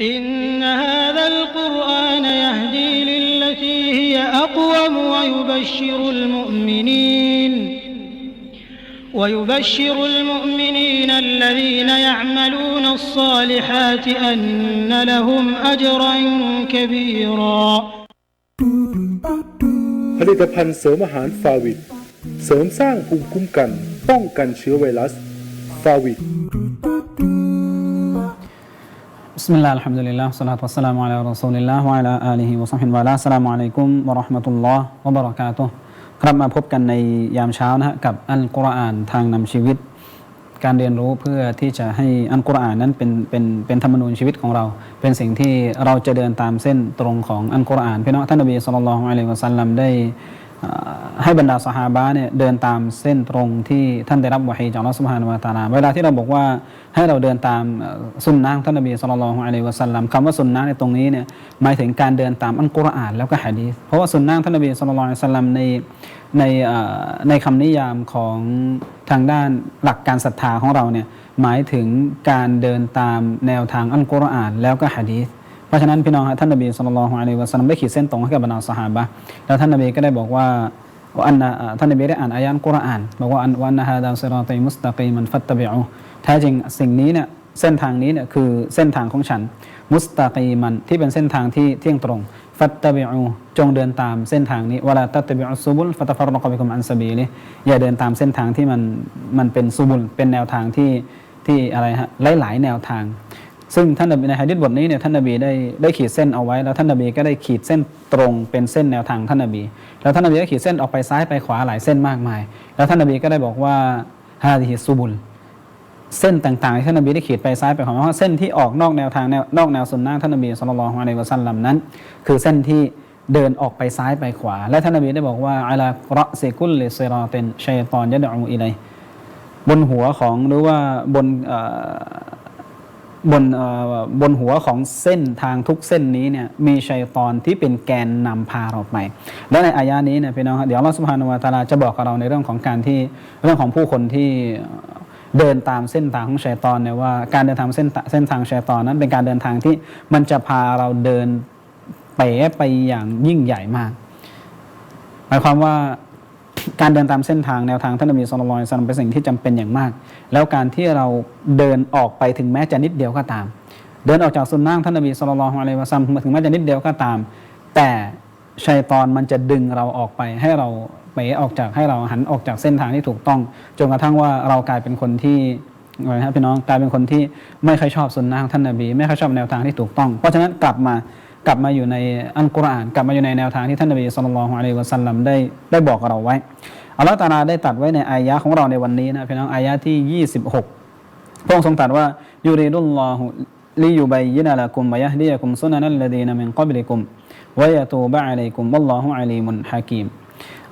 إن هذا القرآن يهدي للتي هي أقوم ويبشر المؤمنين ويبشر المؤمنين الذين يعملون الصالحات أن لهم أجرا كبيرا ผลิตภัณฑ์เสริมอาหารฟาวิดเสริมสร้างภูมิคุ้มกัน ป้องกันเชื้อไวรัสฟาวิด بسم الله الحمد لله والصلاة والسلام على رسول الله وعلى آله وصحبه وعلى السلام عليكم ورحمة الله وبركاته ครับมาพบกันในยามเช้านะฮะกับอัลกุรอานทางนำชีวิต การเรียนรู้เพื่อที่จะให้อัลกุรอานนั้นเป็นเป็นเป็นธรรมนูญชีวิตของเรา เป็นสิ่งที่เราจะเดินตามเส้นตรงของอัลกุรอานพี่น้องท่านนบีสุลต่านละฮ์อะลัยฮิวะสัลลัมได้อ่า ให้บรรดาสหาบะเนี่ยเดินตามเส้นตรงที่ท่านได้รับวะฮีจากอัลลอฮ์ซุบฮานะฮูวะตาลาเวลาที่เราบอกว่าให้เราเดินตามสุนนะของท่านนบีสุลต่านละฮ์อะลัยวะสัลลัมคำว่าสุนนะในตรงนี้เนี่ยหมายถึงการเดินตามอัลกุรอานแล้วก็หะดีษเพราะว่าสุนนะของท่านนบีสุลต่านลอะลัยฮิวะสัลลัมในในในคำนิยามของทางด้านหลักการศรัทธาของเราเนี่ยหมายถึงการเดินตามแนวทางอัลกุรอานแล้วก็หะดีษ เพราะฉะนั้นพี่น้องฮะท่านนบีสุลต่านละฮ์อะลัยวะสัลลัมได้ขีดเส้นตรงให้กับบรรดาสหาบะแล้วท่านนบีก็ได้บอกว่าว่าอันนะอ่าท่านนบีได้อ่านอายะห์กุรอานบอกว่าอันวันนะฮาดาซิรอตัยมุสตะกีมันฟัตตะบิอูแท้จริงสิ่งนี้เนี่ยเส้นทางนี้เนี่ยคือเส้นทางของฉัน มุสตะกีมันที่เป็นเส้นทางที่เที่ยงตรง ฟัตตะบิอูจงเดินตามเส้นทางนี้วลาตัตตะบิอุซุบุลฟัตฟารรกบิคุมอันซบีลิอย่าเดินตามเส้นทางที่มันมันเป็นซุบุลเป็นแนวทางที่ที่อะไรฮะหลายๆแนวทาง ซึ่งท่านนบีในฮะดิษบทนี้เนี่ยท่านนบีได้ได้ขีดเส้นเอาไว้ แล้วท่านนบีก็ได้ขีดเส้นตรงเป็นเส้นแนวทางท่านนบี แล้วท่านนบีก็ขีดเส้นออกไปซ้ายไปขวาหลายเส้นมากมาย แล้วท่านนบีก็ได้บอกว่าฮาดิฮิซุบุลเส้นต่างๆที่ท่านนบีได้ขีดไปซ้ายไปขวาหมายความว่าเส้นที่ออกนอกแนวทางแนวนอกแนวสุนนะท่านนบีสุลต่านละฮ์อะลัยฮิวะสัลลัมนั้น คือเส้นที่เดินออกไปซ้ายไปขวา และท่านนบีได้บอกว่าอัลากระซิกุลเลิซิรอเตินชัยตอนยะดะอูอิลัยบนหัวของหรือว่าบนเอ่อ บนบนหัวของเส้นทางทุกเส้นนี้เนี่ยมีชัยตอนที่เป็นแกนนำพาเราไป และในอายะนี้เนี่ยพี่น้องครับเดี๋ยวอัลอสุบฮานะฮูวะตาลาจะบอกกับเราในเรื่องของการที่เรื่องของผู้คนที่เดินตามเส้นทางของชัยตอนเนี่ยว่าการเดินทางเส้นเส้นทางชัยตอนนั้น เป็นการเดินทางที่มันจะพาเราเดินเป๋ไปอย่างยิ่งใหญ่มากหมายความว่า การเดินตามเส้นทางแนวทางท่านนบีสุลต่านสัลลัมเป็นสิ่งที่จำเป็นอย่างมาก แล้วการที่เราเดินออกไปถึงแม้จะนิดเดียวก็ตาม เดินออกจากสุนนะของท่านนบีสุลต่านอะลัยฮิวะซัลลัมถึงแม้จะนิดเดียวก็ตาม แต่ชัยตอนมันจะดึงเราออกไปให้เราเป๋ออกจากให้เราหันออกจากเส้นทางที่ถูกต้องจนกระทั่งว่าเรากลายเป็นคนที่อะไรครับพี่น้องกลายเป็นคนที่ไม่ค่อยชอบสุนนะท่านนบีไม่ค่อยชอบแนวทางที่ถูกต้อง เพราะฉะนั้นกลับมา กลับมาอยู่ในอัลกุรอานกลับมาอยู่ในแนวทางที่ท่านนบีสุลต่านอะลัยฮิวะสัลลัมได้ได้บอกเราไว้อัลลอฮฺตาลาได้ตัดไว้ในอายะของเราในวันนี้นะพี่น้องอายะที่ 26 พระองค์ทรงตรัสว่ายูริดุลลอฮุลิยุบัยยินะละกุมวะยะฮดียะกุมซุนันัลลดีนมินกับลิกุมวะยะตูบะอะลัยกุมวัลลอฮุอะลีมุนฮะกีม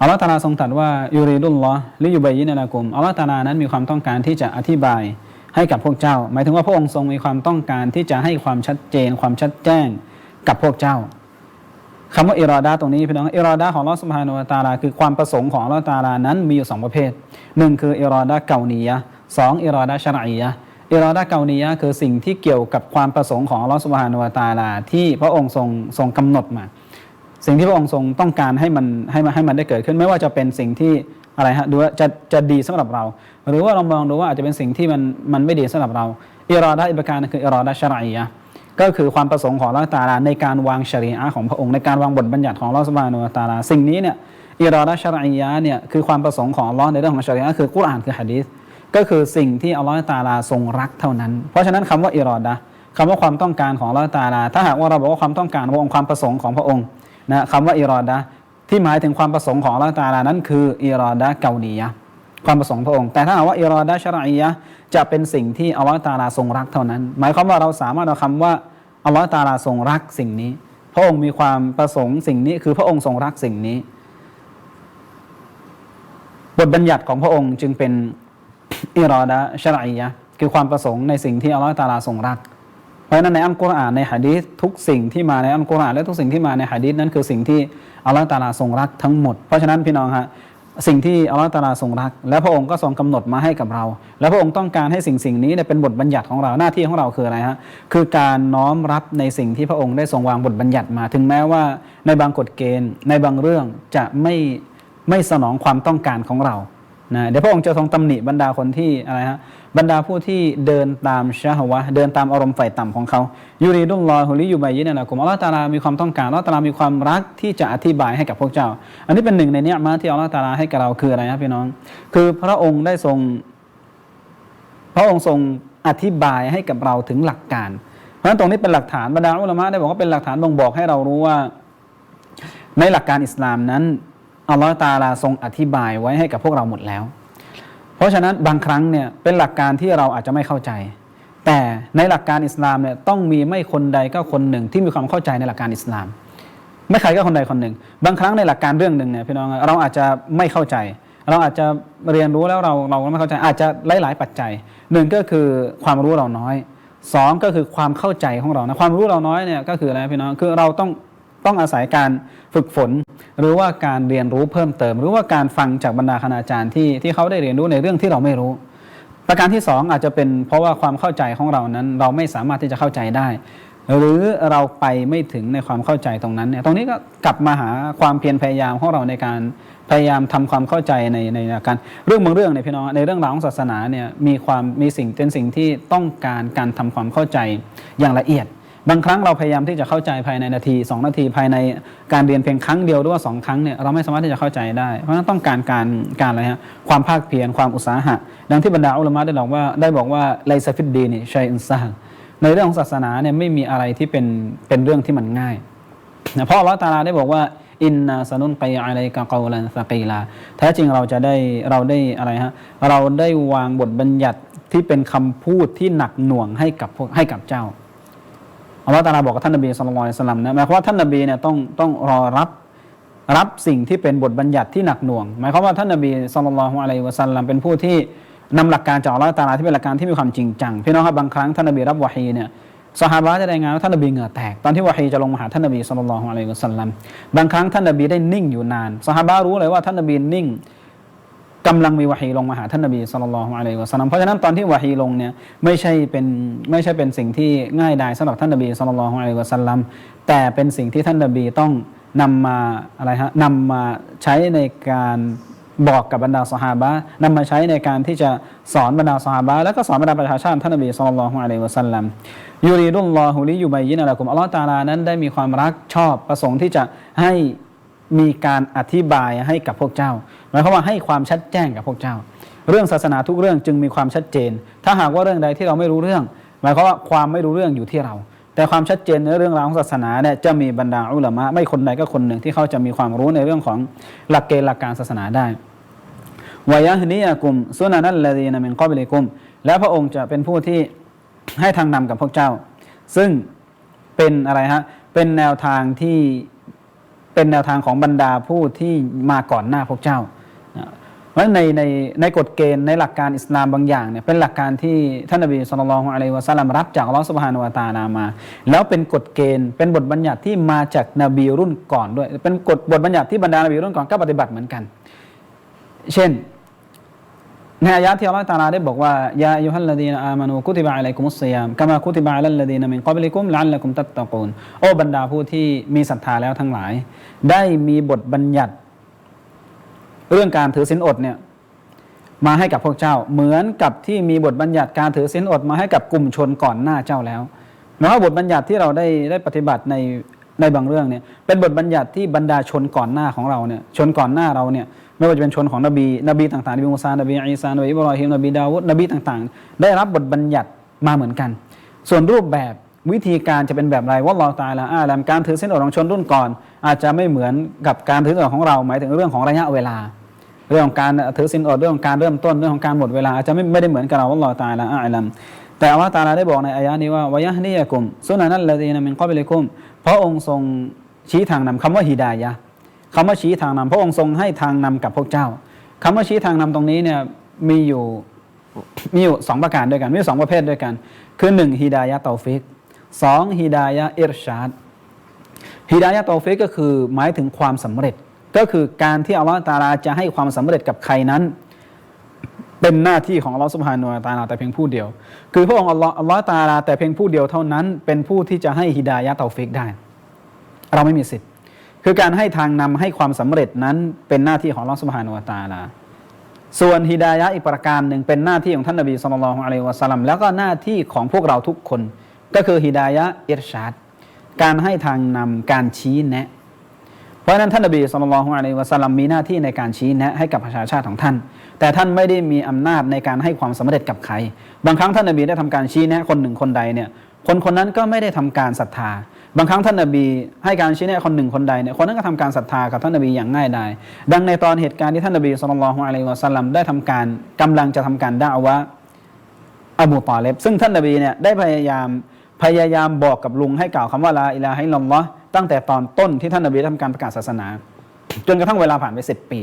อัลลอฮฺตาลาทรงตรัสว่ายูริดุลลอฮลิยุบัยยินะละกุมอัลลอฮฺตาลานั้นมีความต้องการที่จะอธิบายให้กับพวกเจ้า หมายถึงว่าพระองค์ทรงมีความต้องการที่จะให้ความชัดเจน ความชัดแจ้ง กับพวกเจ้าคำว่าอิรอดาตรงนี้พี่น้องอิรอดาของลอสุบฮานุวตาลา คือความประสงค์ของลอตาลานั้นมีอยู่สองประเภทหนึ่งคืออิรอดาเกาเนียสองอิรอดาชรอียะอิรอดาเกาเนียคือสิ่งที่เกี่ยวกับความประสงค์ของลอสุบฮานุวตาลา ที่พระองค์ทรงทรงกำหนดมา สิ่งที่พระองค์ทรงต้องการให้มันให้มันให้มันได้เกิดขึ้นไม่ว่าจะเป็นสิ่งที่อะไรฮะดูว่าจะจะดีสำหรับเรา หรือว่าเรามองดูว่าอาจจะเป็นสิ่งที่มันมันไม่ดีสำหรับเราอิรอดาอีกประการคืออิรอดาชรอียะ ก็คือความประสงค์ของอัลอตาลาในการวางชรีอะของพระองค์ในการวางบทบัญญัติของลอสบานุตาลาสิ่งนี้เนี่ยอิรอดะชรอียะเนี่ยคือความประสงค์ของลอในเรื่องของชรีอะคือกุรอานคือฮะดีษก็คือสิ่งที่อัลลอฮฺตาลาทรงรักเท่านั้น เพราะฉะนั้นคำว่าอิรอดะคำว่าความต้องการของลอตาลา ถ้าหากว่าเราบอกว่าความต้องการของพระองค์ความประสงค์ของพระองค์นะคำว่าอิรอดะที่หมายถึงความประสงค์ของลอตาลานั้นคืออิรอดะเกานียะ ความประสงค์พระองค์ แต่ถ้าหากว่าอิรอดะชรอียะจะเป็นสิ่งที่อัลลอฮฺตาลาทรงรักเท่านั้น หมายความว่าเราสามารถเอาคำว่าอัลลอฮฺตาลาทรงรักสิ่งนี้ พระองค์มีความประสงค์สิ่งนี้คือพระองค์ทรงรักสิ่งนี้ บทบัญญัติของพระองค์จึงเป็นอิรอดะชรอียะคือความประสงค์ในสิ่งที่อัลลอฮฺตาลาทรงรัก เพราะฉะนั้นในอัลกุรอานในฮะดีษทุกสิ่งที่มาในอัลกุรอานและทุกสิ่งที่มาในฮะดีษนั้นคือสิ่งที่อัลลอฮฺตาลาทรงรักทั้งหมด เพราะฉะนั้นพี่น้องฮะ สิ่งที่อัลลอฮฺตาลาทรงรัก และพระองค์ก็ทรงกำหนดมาให้กับเรา และพระองค์ต้องการให้สิ่งสิ่งนี้เนี่ยเป็นบทบัญญัติของเราหน้าที่ของเราคืออะไรฮะคือการน้อมรับในสิ่งที่พระองค์ได้ทรงวางบทบัญญัติมา ถึงแม้ว่าในบางกฎเกณฑ์ ในบางเรื่องจะไม่ไม่สนองความต้องการของเรานะเดี๋ยวพระองค์จะทรงตำหนิบรรดาคนที่อะไรฮะ บรรดาผู้ที่เดินตามชาฮวะ เดินตามอารมณ์ฝ่ายต่ำของเขายูรีดุลลอฮุลิยูบัยยินะนะกุมอัลลอฮฺตาลามีความต้องการอัลลอฮฺตาลามีความรักที่จะอธิบายให้กับพวกเจ้า อันนี้เป็นหนึ่งในเนี้ยมาที่อัลลอฮฺตาลาให้กับเราคืออะไรครับพี่น้อง คือพระองค์ได้ทรง พระองค์ทรงอธิบายให้กับเราถึงหลักการ เพราะฉะนั้นตรงนี้เป็นหลักฐานบรรดาอุลามะได้บอกว่าเป็นหลักฐานบ่งบอกให้เรารู้ว่า ในหลักการอิสลามนั้นอัลลอฮฺตาลาทรงอธิบายไว้ให้กับพวกเราหมดแล้ว ราะฉะนั้นบางครั้งเนี่ยเป็นหลักการที่เราอาจจะไม่เข้าใจ แต่ในหลักการอิสลามเนี่ยต้องมีไม่คนใดก็คนหนึ่งที่มีความเข้าใจในหลักการอิสลาม ไม่ใครก็คนใดคนหนึ่ง บางครั้งในหลักการเรื่องหนึ่งเนี่ยพี่น้องเราอาจจะไม่เข้าใจ เราอาจจะเรียนรู้แล้วเราเราไม่เข้าใจอาจจะหลาย ๆ ปัจจัยหนึ่งก็คือความรู้เราน้อยสองก็คือความเข้าใจของเรานะความรู้เราน้อยเนี่ยก็คืออะไรพี่น้องคือเราต้อง ต้องอาศัยการฝึกฝน หรือว่าการเรียนรู้เพิ่มเติม หรือว่าการฟังจากบรรดาคณาจารย์ที่ที่เขาได้เรียนรู้ในเรื่องที่เราไม่รู้ ประการที่สองอาจจะเป็นเพราะว่าความเข้าใจของเรานั้น เราไม่สามารถที่จะเข้าใจได้ หรือเราไปไม่ถึงในความเข้าใจตรงนั้นเนี่ยตรงนี้ก็กลับมาหาความเพียรพยายามของเราในการพยายามทำความเข้าใจในในการเรื่องบางเรื่องเนี่ยพี่น้องในเรื่องราวของศาสนาเนี่ยมีความมีสิ่งเป็นสิ่งที่ต้องการการทำความเข้าใจอย่างละเอียด บางครั้งเราพยายามที่จะเข้าใจภายในนาที 2 นาทีภายในการเรียนเพียงครั้งเดียวหรือว่าสองครั้งเนี่ยเราไม่สามารถที่จะเข้าใจได้ เพราะฉะนั้นต้องการการการอะไรฮะความภาคเพียรความอุตสาหะ ดังที่บรรดาอุลามะได้บอกว่าได้บอกว่าไลซฟิดดีนี่ชัยอินซาในเรื่องของศาสนาเนี่ยไม่มีอะไรที่เป็นเป็นเรื่องที่มันง่ายนะเพราะอัลลอฮฺตาลาได้บอกว่าอินนาสนุนไปอะไรกะกอลันสกีลาแท้จริงเราจะได้เราได้อะไรฮะเราได้วางบทบัญญัติที่เป็นคำพูดที่หนักหน่วงให้กับพวกให้กับเจ้า อัลลอฮฺตาลาบอกกับท่านนบีสุลต่านสลัมนะหมายความว่าท่านนบีเนี่ยต้องต้องรอรับรับสิ่งที่เป็นบทบัญญัติที่หนักหน่วง หมายความว่าท่านนบีสุลต่านละอะลัยวะสัลลัมเป็นผู้ที่นำหลักการจากอัลลอฮฺตาลาที่เป็นหลักการที่มีความจริงจังพี่น้องครับบางครั้งท่านนบีรับวะฮีเนี่ยสหาบะห์จะรายงานว่าท่านนบีเหงื่อแตกตอนที่วะฮีจะลงมาหาท่านนบีสุลต่านละอะลัยวะสัลลัมบางครั้งท่านนบีได้นิ่งอยู่นานสหาบะห์รู้เลยว่าท่านนบีนิ่ง กำลังมีวะฮีลงมาหาท่านนบีสุลต่านะอะลัยฮิวะสัลลัมเพราะฉะนั้นตอนที่วะฮีลงเนี่ยไม่ใช่เป็นไม่ใช่เป็นสิ่งที่ง่ายดายสำหรับท่านนบีสุลต่านะอะลัยฮิวะสัลลัมแต่เป็นสิ่งที่ท่านนบีต้องนำมาอะไรฮะนำมาใช้ในการบอกกับบรรดาสหาบะนำมาใช้ในการที่จะสอนบรรดาสหาบะแล้วก็สอนบรรดาประชาชาติท่านนบีสุลต่านะอะลัยฮิวะสัลลัมยูรีดุลลอฮุลิยูบัยยินอะลักุมอัลลอฮฺตาลานั้นได้มีความรักชอบประสงค์ที่จะให้ มีการอธิบายให้กับพวกเจ้าหมายความว่าให้ความชัดแจ้งกับพวกเจ้า เรื่องศาสนาทุกเรื่องจึงมีความชัดเจน ถ้าหากว่าเรื่องใดที่เราไม่รู้เรื่อง หมายความว่าความไม่รู้เรื่องอยู่ที่เรา แต่ความชัดเจนในเรื่องราวของศาสนาเนี่ยจะมีบรรดาอุลามะไม่คนใดก็คนหนึ่งที่เขาจะมีความรู้ในเรื่องของหลักเกณฑ์หลักการศาสนาได้วายะฮนียกุมซุนานัลลดีนามินกอบิลิกุม และพระองค์จะเป็นผู้ที่ให้ทางนำกับพวกเจ้า ซึ่งเป็นอะไรฮะเป็นแนวทางที่ เป็นแนวทางของบรรดาผู้ที่มาก่อนหน้าพวกเจ้าเพราะฉะนั้นในในในกฎเกณฑ์ในหลักการอิสลามบางอย่างเนี่ยเป็นหลักการที่ท่านนบีสุลต่านอะลัยวะสัลลัมรับจากอัลลอฮฺสุบฮานาวาตาลามา แล้วเป็นกฎเกณฑ์เป็นบทบัญญัติที่มาจากนบีรุ่นก่อนด้วย เป็นกฎบทบัญญัติที่บรรดานบีรุ่นก่อนก็ปฏิบัติเหมือนกัน เช่น ในอายะที่อัลลอฮฺตาลาได้บอกว่ายาอายุฮัลลดีนอามานูกุติบะอะลัยกุมุสซิยามกามากุติบะอะลัลลดีนมินกับลิกุมละอัลลักุมตัตตะกูนโอ้บรรดาผู้ที่มีศรัทธาแล้วทั้งหลาย ได้มีบทบัญญัติ เรื่องการถือศีลอดเนี่ยมาให้กับพวกเจ้า เหมือนกับที่มีบทบัญญัติการถือศีลอดมาให้กับกลุ่มชนก่อนหน้าเจ้าแล้วหมายว่าบทบัญญัติที่เราได้ได้ปฏิบัติในในบางเรื่องเนี่ยเป็นบทบัญญัติที่บรรดาชนก่อนหน้าของเราเนี่ยชนก่อนหน้าเราเนี่ย ไม่ว่าจะเป็นชนของนบี นบีต่างๆนบีมูซานบีอีสานบีอิบรอฮิมนบีดาวุดนบีต่างๆ ได้รับบทบัญญัติมาเหมือนกัน ส่วนรูปแบบวิธีการจะเป็นแบบไรว่าเราตายละอาลามการถือศีลอดของชนรุ่นก่อน อาจจะไม่เหมือนกับการถือศีลอดของเราหมายถึงเรื่องของระยะเวลา เรื่องของการถือศีลอดเรื่องของการเริ่มต้นเรื่องของการหมดเวลาอาจจะไม่ไม่ได้เหมือนกับเราว่าเราตายละอาลัมแต่อัลลอฮฺตาลาได้บอกในอายะนี้ว่าวะยะฮ์นียะกุมซุนันัลลดีนมินกับลิกุมพระองค์ทรงชี้ทางนำคำว่าฮิดายะ คำว่าชี้ทางนำพระองค์ทรงให้ทางนำกับพวกเจ้าคำว่าชี้ทางนำตรงนี้เนี่ยมีอยู่มีอยู่สองประการด้วยกันมีสองประเภทด้วยกัน คือหนึ่งฮิดายะเตาฟิกสองฮิดายะห์อิรชาดฮิดายะเตาฟิกก็คือหมายถึงความสำเร็จ ก็คือการที่อัลลอฮฺตาลาจะให้ความสำเร็จกับใครนั้น เป็นหน้าที่ของอัลลอฮฺสุบฮานุตาลาแต่เพียงผู้เดียว คือพระองค์อัลลอฮฺอัลลอฮฺตาลาแต่เพียงผู้เดียวเท่านั้น เป็นผู้ที่จะให้ฮิดายะเตาฟิกได้ เราไม่มีสิทธิ์ คือการให้ทางนำให้ความสำเร็จนั้นเป็นหน้าที่ของอัลอสุบฮานุวตาลา ส่วนฮิดายะอีกประการหนึ่งเป็นหน้าที่ของท่านนบีสุลต่านอะลัยวะสัลลัมแล้วก็หน้าที่ของพวกเราทุกคน ก็คือฮิดายะอิรชาดการให้ทางนำการชี้แนะ เพราะนั้นท่านนบีสุลต่านอะลัยวะสัลลัมมีหน้าที่ในการชี้แนะให้กับประชาชาติของท่าน แต่ท่านไม่ได้มีอำนาจในการให้ความสำเร็จกับใคร บางครั้งท่านนบีได้ทำการชี้แนะคนหนึ่งคนใดเนี่ยคนคนนั้นก็ไม่ได้ทำการศรัทธา บางครั้งท่านนบีให้การชี้แนะคนหนึ่งคนใดเนี่ยคนนั้นก็ทำการศรัทธากับท่านนบีอย่างง่ายดายดังในตอนเหตุการณ์ที่ท่านนบีสุลต่านละฮ์อะลัยฮิวะสัลลัมได้ทำการกำลังจะทำการด่าวะอบูตอเลบซึ่งท่านนบีเนี่ยได้พยายามพยายามบอกกับลุงให้กล่าวคำว่าลาอิลาฮะอิลลัลลอตั้งแต่ตอนต้นที่ท่านนบีได้ทำการประกาศศาสนา จนกระทั่งเวลาผ่านไปสิบปี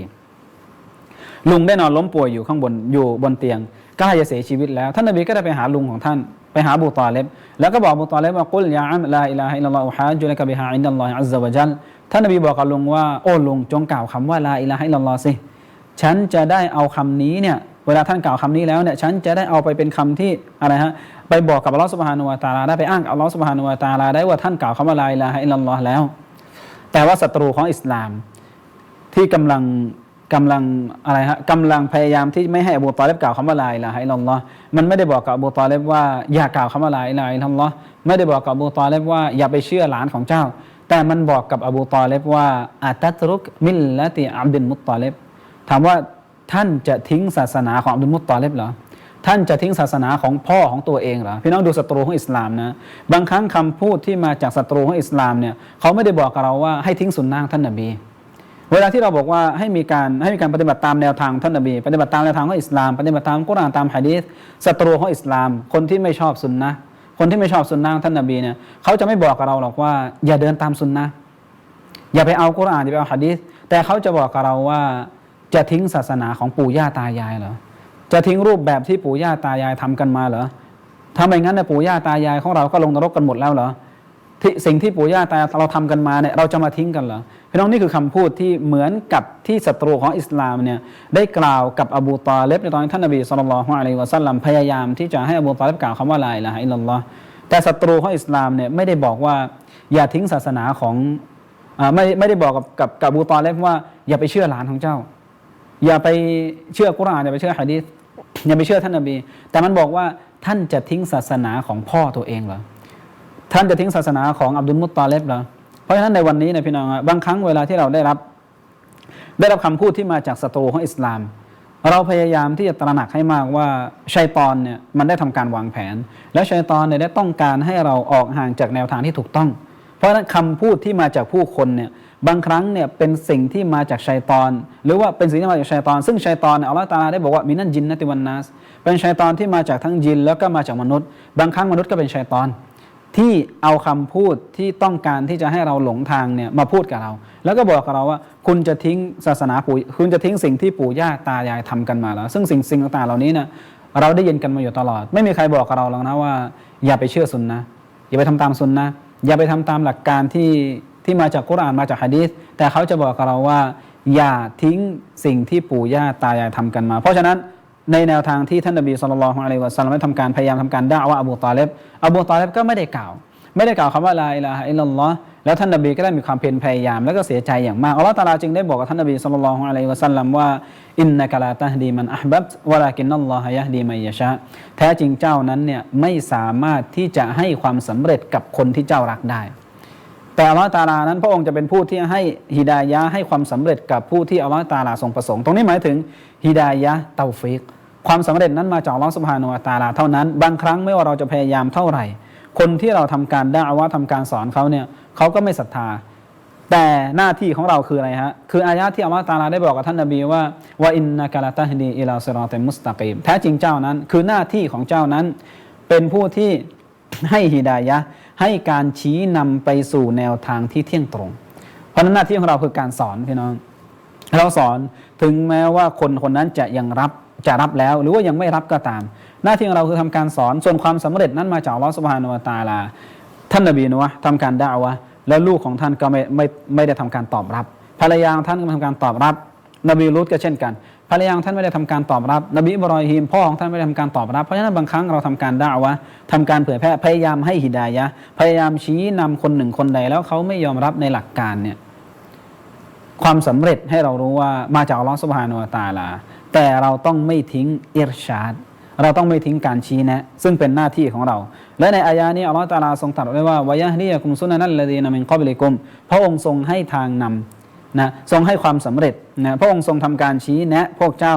ลุงได้นอนล้มป่วยอยู่ข้างบนอยู่บนเตียงใกล้จะเสียชีวิตแล้ว ท่านนบีก็ได้ไปหาลุงของท่าน ไปหาบูตอเลบแล้วก็บอกบูตอเลบว่ากุลยาอัมลาอิลาฮะอิลลอฮ์อุฮาจุลกะบิฮาอินดัลลอฮิอัซซะวะจัลท่านนบีบอกกับลุงว่าโอ้ลุงจงกล่าวคำว่าลาอิลาฮิลลอฮ์สิฉันจะได้เอาคำนี้เนี่ยเวลาท่านกล่าวคำนี้แล้วเนี่ยฉันจะได้เอาไปเป็นคำที่อะไรฮะไปบอกกับอัลลอฮฺสุบฮานุวะตาลาได้ไปอ้างกับอัลลอฮฺสุบฮานุวะตาลาได้ว่าท่านกล่าวคำว่าลาอิลาฮะอิลลัลลอฮ์แล้ว แต่ว่าศัตรูของอิสลามที่กำลัง กำลังอะไรฮะกำลังพยายามที่ไม่ให้อบูตอเลบกล่าวคำว่าลาอิลาฮะอิลลัลลอฮ์มันไม่ได้บอกกับอบูตอเลบว่าอย่ากล่าวคำว่าลาอิลาฮะอิลลัลลอฮ์ไม่ได้บอกกับอบูตอเลบว่าอย่าไปเชื่อหลานของเจ้า แต่มันบอกกับอบูตอเลบว่าอาตัตรุกมิลละติอับดุลมุตตอเลบถามว่าท่านจะทิ้งศาสนาของอับดุลมุตตอเลบเหรอท่านจะทิ้งศาสนาของพ่อของตัวเองเหรอพี่น้องดูศัตรูของอิสลามนะบางครั้งคำพูดที่มาจากศัตรูของอิสลามเนี่ยเขาไม่ได้บอกกับเราว่าให้ทิ้งสุนนะขท่านนบี เวลาที่เราบอกว่าให้มีการให้มีการปฏิบัติตามแนวทางท่านนบีปฏิบัติตามแนวทางของอิสลามปฏิบัติตามกุรอานตามฮะดีษศัตรูของอิสลาม คนที่ไม่ชอบสุนนะคนที่ไม่ชอบสุนนะของท่านนบีเนี่ยเขาจะไม่บอกกับเราหรอกว่า อย่าเดินตามสุนนะอย่าไปเอากุรอานอย่าไปเอาฮะดีษแต่เขาจะบอกกับเราว่าจะทิ้งศาสนาของปู่ย่าตายายเหรอจะทิ้งรูปแบบที่ปู่ย่าตายายทำกันมาเหรอถ้าไม่งั้นเนี่ยปู่ย่าตายายของเราก็ลงนรกกันหมดแล้วเหรอ ที่สิ่งที่ปู่ย่าตายเราทำกันมาเนี่ยเราจะมาทิ้งกันเหรอพี่น้องนี่คือคำพูดที่เหมือนกับที่ศัตรูของอิสลามเนี่ยได้กล่าวกับอบูตอเลบในตอนที่ท่านนบีสุลต่านละฮ์อะลัยวะสัลลัมพยายามที่จะให้อบูตอเลบกล่าวคำว่าลาอิลาฮะอิลลัลลอฮ์แต่ศัตรูของอิสลามเนี่ยไม่ได้บอกว่าอย่าทิ้งศาสนาของไม่ไม่ได้บอกกับกับกับอบูตอเลบว่าอย่าไปเชื่อหลานของเจ้า อย่าไปเชื่อกุรอานอย่าไปเชื่อฮะดีษอย่าไปเชื่อท่านนบี แต่มันบอกว่าท่านจะทิ้งศาสนาของพ่อตัวเองเหรอ ท่านจะทิ้งศาสนาของอับดุลมุตตอเลบเหรอเพราะฉะนั้นในวันนี้นะพี่น้องบางครั้งเวลาที่เราได้รับ ได้รับคำพูดที่มาจากศัตรูของอิสลาม เราพยายามที่จะตระหนักให้มากว่าชัยตอนเนี่ยมันได้ทำการวางแผน แล้วชัยตอนเนี่ยได้ต้องการให้เราออกห่างจากแนวทางที่ถูกต้อง เพราะฉะนั้นคำพูดที่มาจากผู้คนเนี่ยบางครั้งเนี่ยเป็นสิ่งที่มาจากชัยตอน หรือว่าเป็นสิ่งที่มาจากชัยตอน ซึ่งชัยตอนเนี่ยอัลลอฮฺตาลาได้บอกว่ามินันจินนะติวันนัสเป็นชัยตอนที่มาจากทั้งยินแล้วก็มาจากมนุษย์ บางครั้งมนุษย์ก็เป็นชัยตอน ที่เอาคำพูดที่ต้องการที่จะให้เราหลงทางเนี่ยมาพูดกับเรา แล้วก็บอกกับเราว่า คุณจะทิ้งศาสนาปู่คุณจะทิ้งสิ่งที่ปู่ย่าตายายทำกันมาแล้ว ซึ่งสิ่งสิ่งต่างๆเหล่านี้เนี่ยเราได้ยินกันมาอยู่ตลอด ไม่มีใครบอกกับเราหรอกนะว่า อย่าไปเชื่อซุนนะอย่าไปทำตามซุนนะอย่าไปทำตามหลักการที่ที่มาจากกุรานมาจากฮะดีษแต่เขาจะบอกกับเราว่า อย่าทิ้งสิ่งที่ปู่ย่าตายายทำกันมา เพราะฉะนั้น ในแนวทางที่ท่านนบีสุลต่านละฮ์อะลัยวะสัลลัมได้ทำการพยายามทำการด่าว่าอบูตอเลบอบูตอเลบก็ไม่ได้กล่าว ไม่ได้กล่าวคำว่าลาอิลาฮะอิลลัลลอฮ์แล้วท่านนบีก็ได้มีความเพียรพยายามแล้วก็เสียใจอย่างมากอัลลอฮ์ตาลาจึงได้บอกกับท่านนบีสุลต่านละฮ์อะลัยวะสัลลัมว่าอินนะกลาตะฮดีมันอัฮบับวะลากินนัลลอฮะยะฮดีมันยะชาแท้จริงเจ้านั้นเนี่ยไม่สามารถที่จะให้ความสำเร็จกับคนที่เจ้ารักได้แต่อัลลอฮฺตาลานั้นพระองค์จะเป็นผู้ที่ให้ฮิดายะให้ความสำเร็จกับผู้ที่อัลลอฮฺตาลาทรงประสงค์ ตรงนี้หมายถึงฮิดายะเตาฟิก ความสำเร็จนั้นมาจากอัลลอฮฺสุบฮานุวะตาลาเท่านั้น บางครั้งไม่ว่าเราจะพยายามเท่าไหร่ คนที่เราทำการด่าว่าทำการสอนเขาเนี่ยเขาก็ไม่ศรัทธา แต่หน้าที่ของเราคืออะไรฮะ คืออายะที่อัลลอฮฺตาลาได้บอกกับท่านนบีว่าว่าอินนักะลาตะฮดีอิลาซิรอตมุสตะกีมแท้จริงเจ้านั้น คือหน้าที่ของเจ้านั้น เป็นผู้ที่ให้ฮิดายะให้การชี้นำไปสู่แนวทางที่เที่ยงตรง เพราะนั้นหน้าที่ของเราคือการสอนพี่น้อง เราสอนถึงแม้ว่าคนคนนั้นจะยังรับ จะรับแล้วหรือว่ายังไม่รับก็ตาม หน้าที่ของเราคือทำการสอนส่วนความสำเร็จนั้นมาจากอัลอสุบฮานุวตาลา ท่านนบีนวะทำการด่าวะแล้วลูกของท่านก็ไม่ไม่ไม่ได้ทำการตอบรับ ภรรยาของท่านก็ไม่ทำการตอบรับ นบีลุตก็เช่นกันภรรยาของท่านไม่ได้ทำการตอบรับ นบีบรอยฮีมพ่อของท่านไม่ได้ทำการตอบรับ เพราะฉะนั้นบางครั้งเราทำการด่าวะทำการเผยแพร่พยายามให้ฮิดายะพยายามชี้นำคนหนึ่งคนใดแล้วเขาไม่ยอมรับในหลักการเนี่ยความสำเร็จให้เรารู้ว่ามาจากอัลลอฮฺสุบฮานุวตาลา แต่เราต้องไม่ทิ้งอิรชาดเราต้องไม่ทิ้งการชี้แนะ ซึ่งเป็นหน้าที่ของเรา และในอายานี้อัลลอฮฺตาลาทรงตรัสไว้ว่าวะยะฮดียะกุมซุนนะนัลลดีนะมินกอบลิกุม พระองค์ทรงให้ทางนำนะทรงให้ความสำเร็จนะพระองค์ทรงทำการชี้แนะพวกเจ้า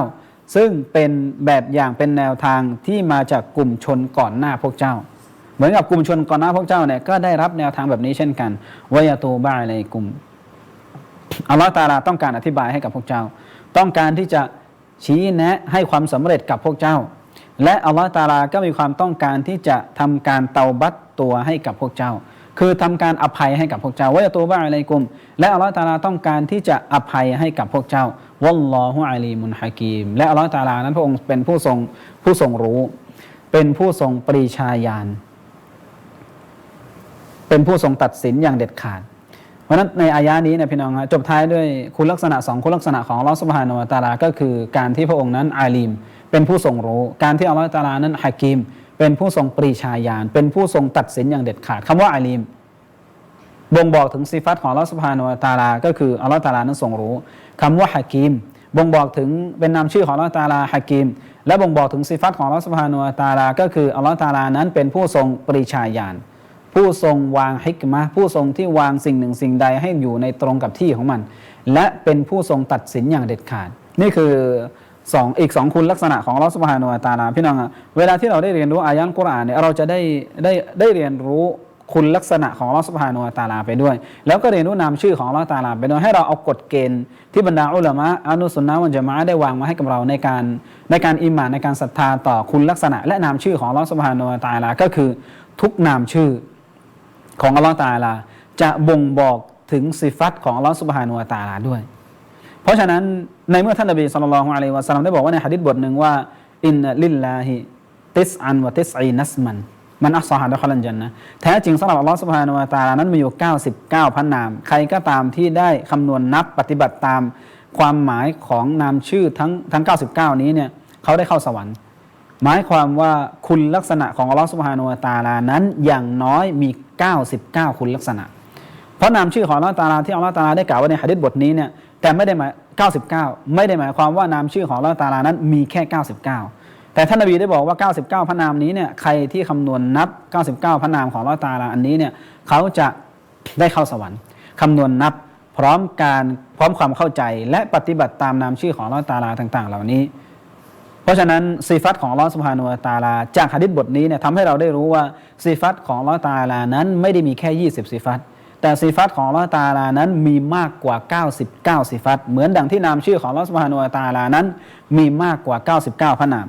ซึ่งเป็นแบบอย่างเป็นแนวทางที่มาจากกลุ่มชนก่อนหน้าพวกเจ้า เหมือนกับกลุ่มชนก่อนหน้าพวกเจ้าเนี่ยก็ได้รับแนวทางแบบนี้เช่นกันวะยะตูบะอะลัยกุมอัลลอฮฺตาลาต้องการอธิบายให้กับพวกเจ้า ต้องการที่จะ ชี้แนะให้ความสำเร็จกับพวกเจ้า และอัลลอฮฺตาลาก็มีความต้องการที่จะทำการเตาบัตตัวให้กับพวกเจ้า คือทำการอภัยให้กับพวกเจ้าว่าตัวบ้าอะไรกลุ่มและอัลลอฮฺตาลาต้องการที่จะอภัยให้กับพวกเจ้าวัลลอฮุอะลีมุนฮะกีม และอัลลอฮฺตาลานั้นพระองค์เป็นผู้ทรงผู้ทรงรู้ เป็นผู้ทรงปรีชาญาณเป็นผู้ทรงตัดสินอย่างเด็ดขาด เพราะนั้นในอายะนี้เนี่ยพี่น้องฮะจบท้ายด้วยคุณลักษณะสองคุณลักษณะของลอสุบฮานอะตาลาก็คือการที่พระองค์นั้นอาลีม เป็นผู้ทรงรู้ การที่อัลลอฮฺตาลานั้นฮะกีมเป็นผู้ทรงปรีชาญาณเป็นผู้ทรงตัดสินอย่างเด็ดขาดคำว่าอาลีมบ่งบอกถึงสิฟัตของอัลลอฮฺสุบฮานอะตาลาก็คืออัลลอฮฺตาลานั้นทรงรู้คำว่าฮะกีมบ่งบอกถึงเป็นนามชื่อของอัลลอฮฺตาลาฮะกีมและบ่งบอกถึงสิฟัตของอัลลอฮฺสุบฮานอะตาลาก็คืออัลลอฮฺตาลานั้นเป็นผู้ทรงปรีชาญาณ ผู้ทรงวางฮิกมะผู้ทรงที่วางสิ่งหนึ่งสิ่งใดให้อยู่ในตรงกับที่ของมัน และเป็นผู้ทรงตัดสินอย่างเด็ดขาด นี่คือสองอีกสองคุณลักษณะของลอสุบฮานุตาลาพี่น้องเวลาที่เราได้เรียนรู้อายะห์อัลกุรอานเนี่ยเราจะได้ได้ได้เรียนรู้คุณลักษณะของลอสุบฮานุตาลาไปด้วย แล้วก็เรียนรู้นามชื่อของลอตาลาไปด้วยให้เราเอากฎเกณฑ์ที่บรรดาอุลามะอนุสุนนะวันจะมาได้วางมาให้กับเราในการในการอิมานในการศรัทธาต่อคุณลักษณะ และนามชื่อของลอสุบฮานุตาลาก็คือทุกนามชื่อ ของอัลลอฮฺตาลา จะบ่งบอกถึงสิฟัตของอัลลอฮฺสุบฮานุวะตาลาด้วย เพราะฉะนั้นในเมื่อท่านนบีสุลต่านละฮ์อะลัยวะสัลลัมได้บอกว่าในฮะดิษบทหนึ่งว่าอินลิลลาฮิติสอันวะติสอีนัสมันมันอัศฮะดะคลันจันนะแท้จริงสำหรับอัลลอฮฺสุบฮานุวะตาลานั้นมีอยู่ 99 พันนาม ใครก็ตามที่ได้คำนวณนับปฏิบัติตามความหมายของนามชื่อทั้งทั้ง 99 นี้เนี่ยเขาได้เข้าสวรรค์หมายความว่าคุณลักษณะของอัลลอฮฺสุบฮานุวะตาลานั้นอย่างน้อยมี 99 คุณลักษณะ เพราะนามชื่อของอัลลอฮฺตาลาที่อัลลอฮฺตาลาได้กล่าวไว้ในหะดีษบทนี้เนี่ยแต่ไม่ได้หมาย99 ไม่ได้หมายความว่านามชื่อของอัลลอฮฺตาลานั้นมีแค่ 99 แต่ท่านนบีได้บอกว่า 99 พระนามนี้เนี่ยใครที่คำนวณนับ 99 พระนามของอัลลอฮฺตาลาอันนี้เนี่ยเขาจะได้เข้าสวรรค์คำนวณนับพร้อมการพร้อมความเข้าใจและปฏิบัติตามนามชื่อของอัลลอฮฺตาลาต่าง ๆ เหล่านี้ เพราะฉะนั้นซีฟัตของลอสุบฮานุตาลา จากหะดิษบทนี้เนี่ยทำให้เราได้รู้ว่าซีฟัตของลอตาลานั้นไม่ได้มีแค่ 20ซีฟัตแต่ซีฟัตของลอตาลานั้นมีมากกว่า 99ซีฟัตเหมือนดังที่นามชื่อของลอสุบฮานุตาลานั้น มีมากกว่า 99 พระนาม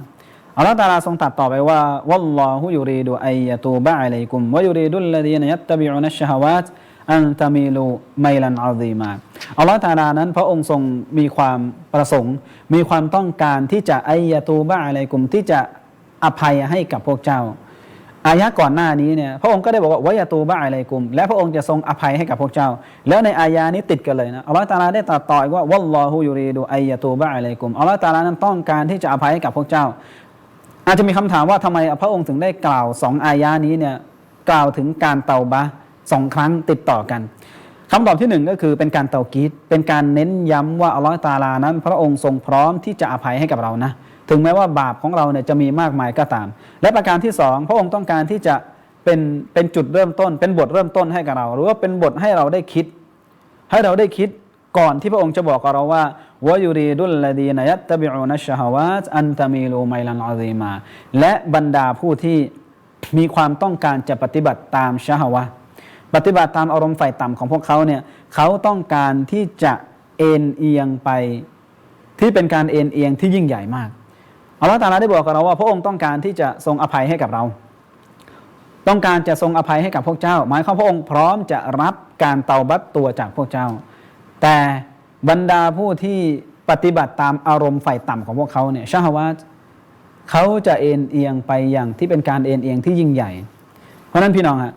อัลลอฮฺตาลาทรงตัดต่อไปว่าวัลลอฮุยูรีดูอัยยะตูบะอะลัยกุมวะยูรีดุลลดีนยัตตะบิอุนัชชะฮาวาต อันตะมีลูไมลันอาซีมาอัลลอฮฺตาลานั้น พระองค์ทรงมีความประสงค์ มีความต้องการที่จะอัยยะตูบะอะลัยกุมที่จะอภัยให้กับพวกเจ้า อายะก่อนหน้านี้เนี่ยพระองค์ก็ได้บอกว่าวายาตูบะอะไรกลุ่มและพระองค์จะทรงอภัยให้กับพวกเจ้า แล้วในอายานี้ติดกันเลยนะอัลลอฮฺตาลาได้ตรัสต่ออีกว่าวัลลอฮุยูรีดูอัยาตูบะอะไรกลุ่มอัลลอฮฺตาลานั้นต้องการที่จะอภัยให้กับพวกเจ้า อาจจะมีคำถามว่าทำไมพระองค์ถึงได้กล่าวสองอายะนี้เนี่ยกล่าวถึงการเตาบะ สองครั้งติดต่อกันคำตอบที่หนึ่งก็คือเป็นการเตากีดเป็นการเน้นย้ำว่าอัลลอฮฺตาลานั้น พระองค์ทรงพร้อมที่จะอภัยให้กับเรานะ ถึงแม้ว่าบาปของเราเนี่ยจะมีมากมายก็ตาม และประการที่สองพระองค์ต้องการที่จะเป็นเป็นจุดเริ่มต้น เป็นบทเริ่มต้นให้กับเรา หรือว่าเป็นบทให้เราได้คิด ให้เราได้คิดก่อนที่พระองค์จะบอกกับเราว่าวายูรีดุลลดีนยัตตบิอุนัชชะฮาวาตอันตะมีลูไมลันอาซีมา และบรรดาผู้ที่มีความต้องการจะปฏิบัติตามชฮาวะ ปฏิบัติตามอารมณ์ฝ่ายต่ำของพวกเขาเนี่ยเขาต้องการที่จะเอ็นเอียงไป ที่เป็นการเอ็นเอียงที่ยิ่งใหญ่มากอัลลอฮฺตาลาได้บอกกับเราว่าพระองค์ต้องการที่จะทรงอภัยให้กับเรา ต้องการจะทรงอภัยให้กับพวกเจ้า หมายความพระองค์พร้อมจะรับการเตาบัตตัวจากพวกเจ้า แต่บรรดาผู้ที่ปฏิบัติตามอารมณ์ฝ่ายต่ำของพวกเขาเนี่ยชาฮวาตเขาจะเอ็นเอียงไปอย่างที่เป็นการเอ็นเอียงที่ยิ่งใหญ่ เพราะนั้นพี่น้องฮะ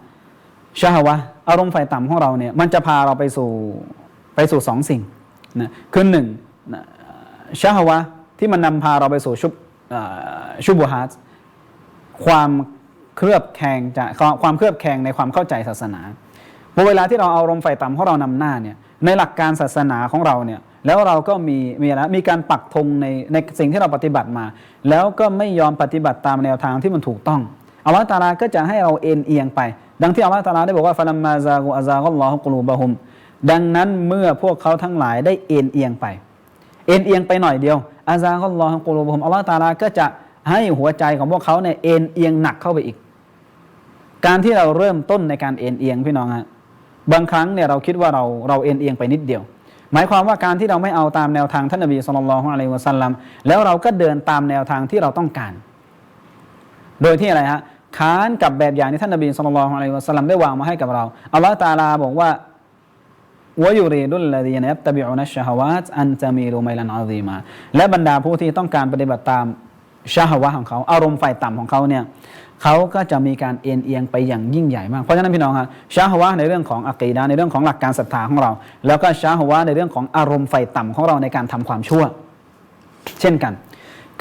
ชาฮาวะอารมณ์ฝ่ายต่ำของเราเนี่ยมันจะพาเราไปสู่ไปสู่สองสิ่งนะคือหนึ่งนะชาวะที่มันนำพาเราไปสู่ชุบชุบุฮัตความเครือบแคลงจะความความเครือบแคลงในความเข้าใจศาสนาพอเวลาที่เราเอารมณ์ไฟต่ำของเรานำหน้าเนี่ยในหลักการศาสนาของเราเนี่ยแล้วเราก็มีมีอะไรมีการปักธงในในสิ่งที่เราปฏิบัติมา แล้วก็ไม่ยอมปฏิบัติตามแนวทางที่มันถูกต้องอัลลอฮฺตาลาก็จะให้เราเอ็นเอียงไป ดังที่อัลลอฮฺตาลาได้บอกว่าฟาลัมมาซากุอาซากัลลอฮุกลูบะฮุมดังนั้นเมื่อพวกเขาทั้งหลายได้เอ็นเอียงไป เอ็นเอียงไปหน่อยเดียวอาซาก็รอฮักุลูบุฮุมอัลลอฮฺตาลาก็จะให้หัวใจของพวกเขาเนี่ยเอ็นเอียงหนักเข้าไปอีก การที่เราเริ่มต้นในการเอ็นเอียงพี่น้องฮะบางครั้งเนี่ยเราคิดว่าเราเราเอ็นเอียงไปนิดเดียว หมายความว่าการที่เราไม่เอาตามแนวทางท่านนบีสุลต่านละฮ์อะลัยฮิวะสัลลัมแล้วเราก็เดินตามแนวทางที่เราต้องการ โดยที่อะไรฮะ ค้านกับแบบอย่างที่ท่านนบีสุลต่านละอะลัยวะสัลลัมได้วางมาให้กับเราอัลลอฮฺตาลาบอกว่าวายุรีดุลลดีนยับตบิอุนัชชะฮวาตอันจะมีรูไมลันอาซีมาและบรรดาผู้ที่ต้องการปฏิบัติตามชาฮวะของเขาอารมณ์ไฟต่ำของเขาเนี่ยเขาก็จะมีการเอ็นเอียงไปอย่างยิ่งใหญ่มาก เพราะฉะนั้นพี่น้องครับชาฮวะในเรื่องของอักีดะในเรื่องของหลักการศรัทธาของเรา แล้วก็ชาฮวะในเรื่องของอารมณ์ไฟต่ำของเราในการทำความชั่ว เช่นกัน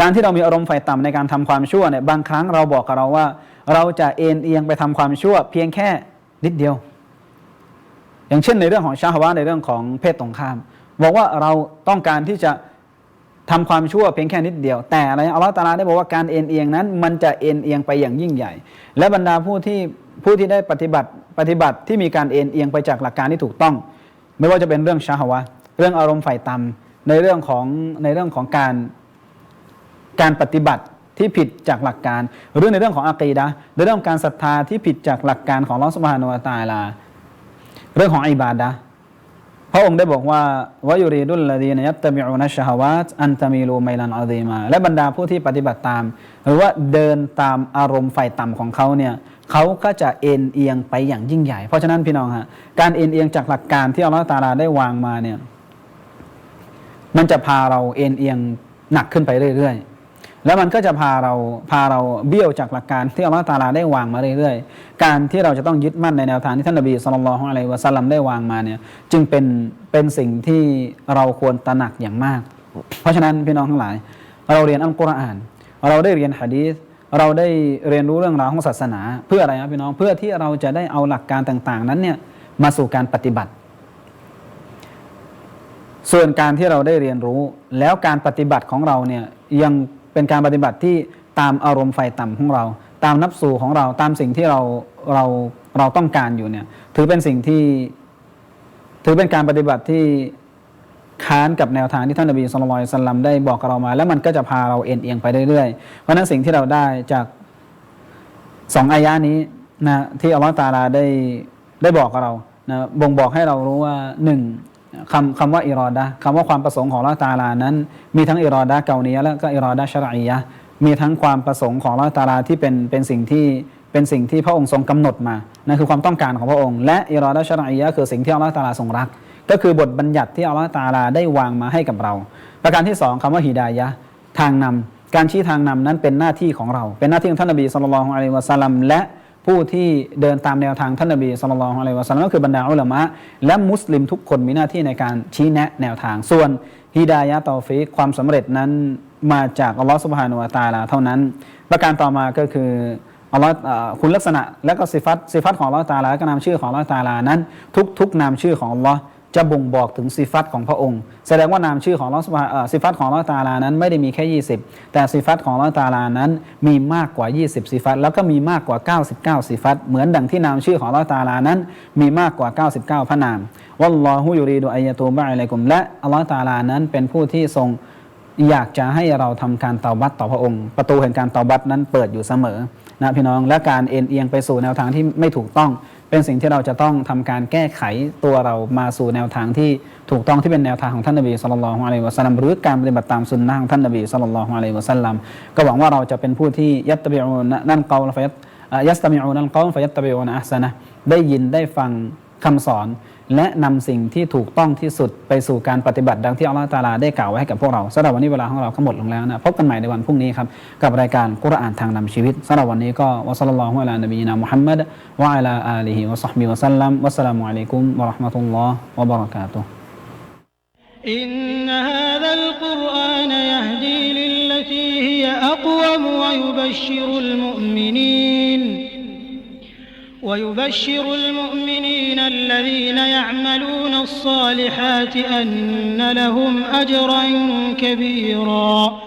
การที่เรามีอารมณ์ไฟต่ำในการทำความชั่วเนี่ยบางครั้งเราบอกกับเราว่า เราจะเอ็นเอียงไปทำความชั่ว เพียงแค่นิดเดียว อย่างเช่นในเรื่องของชาวะในเรื่องของเพศตรงข้าม บอกว่าเราต้องการที่จะทำความชั่วเพียงแค่นิดเดียว แต่อะไรอัลลอฮฺตะอาลาได้บอกว่าการเอ็นเอียงนั้น มันจะเอ็นเอียงไปอย่างยิ่งใหญ่ และบรรดาผู้ที่ผู้ที่ได้ปฏิบัติปฏิบัติที่มีการเอ็นเอียงไปจากหลักการที่ถูกต้อง ไม่ว่าจะเป็นเรื่องชาวะเรื่องอารมณ์ฝ่ายต่ำในเรื่องของในเรื่องของการการปฏิบัติ ที่ผิดจากหลักการ หรือในเรื่องของอะกีดะห์ในเรื่องการศรัทธาที่ผิดจากหลักการของอัลอสุบฮานุวะตาลา เรื่องของอิบาดะพระองค์ได้บอกว่าวายุรีดุลลดีนยัตตบิอุนัชชะฮวาตอันตมีลูไมลันอาดีมาและบรรดาผู้ที่ปฏิบัติตาม หรือว่าเดินตามอารมณ์ไฟต่ำของเขาเนี่ยเขาก็จะเอ็นเอียงไปอย่างยิ่งใหญ่ เพราะฉะนั้นพี่น้องฮะการเอ็นเอียงจากหลักการที่อัลลอฮฺตาลาได้วางมาเนี่ยมันจะพาเราเอ็นเอียงหนักขึ้นไปเรื่อยๆ แล้วมันก็จะพาเราพาเราเบี้ยวจากหลักการที่อัลลอฮฺตาลาได้วางมาเรื่อยๆ การที่เราจะต้องยึดมั่นในแนวทางที่ท่านนบีสุลต่านละฮ์อะลัยฮิวะสัลลัมได้วางมาเนี่ยจึงเป็นเป็นสิ่งที่เราควรตระหนักอย่างมาก เพราะฉะนั้นพี่น้องทั้งหลาย เราเรียนอัลกุรอาน เราได้เรียนหะดีษเราได้เรียนรู้เรื่องราวของศาสนา เพื่ออะไรครับพี่น้องเพื่อที่เราจะได้เอาหลักการต่าง ๆ นั้นเนี่ยมาสู่การปฏิบัติ ส่วนการที่เราได้เรียนรู้แล้วการปฏิบัติของเราเนี่ยยัง เป็นการปฏิบัติที่ตามอารมณ์ไฟต่ำของเรา ตามนับสู่ของเราตามสิ่งที่เราเราเราต้องการอยู่เนี่ย ถือเป็นสิ่งที่ ถือเป็นการปฏิบัติที่ค้านกับแนวทางที่ท่านนบีสุลต่านสัลลัมได้บอกกับเรามา แล้วมันก็จะพาเราเอ็นเอียงไปเรื่อยๆ เพราะฉะนั้นสิ่งที่เราได้จากสองอายะนี้นะที่อัลลอฮฺตาลาได้ได้บอกกับเรานะบ่งบอกให้เรารู้ว่าหนึ่ง คำคำว่าอิรอดะคำว่าความประสงค์ของลลอฮฺตาลานั้น มีทั้งอิรอดะเกาเนียและก็อิรอดะชรอียะมีทั้งความประสงค์ของลลอฮฺตาลาที่เป็นเป็นสิ่งที่เป็นสิ่งที่พระองค์ทรงกำหนดมานั่นคือความต้องการของพระองค์ และอิรอดะชรอียะคือสิ่งที่อัลลอฮฺตาลาทรงรัก ก็คือบทบัญญัติที่อัลลอฮฺตาลาได้วางมาให้กับเรา ประการที่สองคำว่าฮิดายะทางนำการชี้ทางนำนั้นเป็นหน้าที่ของเรา เป็นหน้าที่ของท่านนบีสุลต่านละฮ์อะลัยฮิวะสัลลัมและ ผู้ที่เดินตามแนวทางท่านนบีสุลต่านอะลัยฮิวะสัลลัมก็คือบรรดาอุลามะ และมุสลิมทุกคนมีหน้าที่ในการชี้แนะแนวทางส่วนฮิดายะตอฟิกความสำเร็จนั้นมาจากอัลลอฮฺสุบฮานุวะตาลาเท่านั้น ประการต่อมาก็คืออัลลอฮ์คุณลักษณะและก็สิฟัตสิฟัตของอัลลอฮ์ตาลาและก็นามชื่อของอัลลอฮ์ตาลานั้น ทุกๆนามชื่อของอัลลอฮ์ จะบ่งบอกถึงสิฟัตของพระองค์ แสดงว่านามชื่อของลอฮ์ซุบฮาสิฟัตของลอตาลานั้นไม่ได้มีแค่ 20 แต่สิฟัตของลอตาลานั้นมีมากกว่า 20สิฟัตแล้วก็มีมากกว่า 99สิฟัตเหมือนดังที่นามชื่อของลอตาลานั้น มีมากกว่า 99 พระนามวัลลอฮุยูรีดูอายะตูบะอะลัยกุมและอัลลอฮ์ตาลานั้นเป็นผู้ที่ทรงอยากจะให้เราทำการเตาบัตต่อพระองค์ ประตูแห่งการเตาบัตนั้นเปิดอยู่เสมอนะพี่น้องและการเอ็นเอียงไปสู่แนวทางที่ไม่ถูกต้อง เป็นสิ่งที่เราจะต้องทำการแก้ไขตัวเรามาสู่แนวทางที่ถูกต้องที่เป็นแนวทางของท่านนบีสุลต่านละฮ์อะลัยวะสัลลัมหรือการปฏิบัติตามสุนนะของท่านนบีสุลต่านละฮ์อะลัยวะสัลลัมก็หวังว่าเราจะเป็นผู้ที่ยัตตบิอูนนั่นเกาลฟยัตยัสตมิอูนันเกาลฟยัตตบิอูนอัสนะได้ยินได้ฟังคำสอน และนำสิ่งที่ถูกต้องที่สุดไปสู่การปฏิบัติดังที่อัลลอฮฺตาลาได้กล่าวไว้ให้กับพวกเราสำหรับวันนี้เวลาของเราก็หมดลงแล้วนะพบกันใหม่ในวันพรุ่งนี้ครับกับรายการกุรอานทางนำชีวิตสำหรับวันนี้ก็วะซัลลัลลอฮุอะลานบีนามุฮัมมัดวะอะลาอาลีฮิวะซอฮบิวะซัลลัมวัสสลามุอะลัยกุมวะเราะห์มะตุลลอฮ์วะบะเราะกาตุฮ์ إن هذا القرآن يهدي للتي هي أقوم ويبشر المؤمنين ويبشر المؤمنين الذين يعملون الصالحات أن لهم أجرا كبيرا.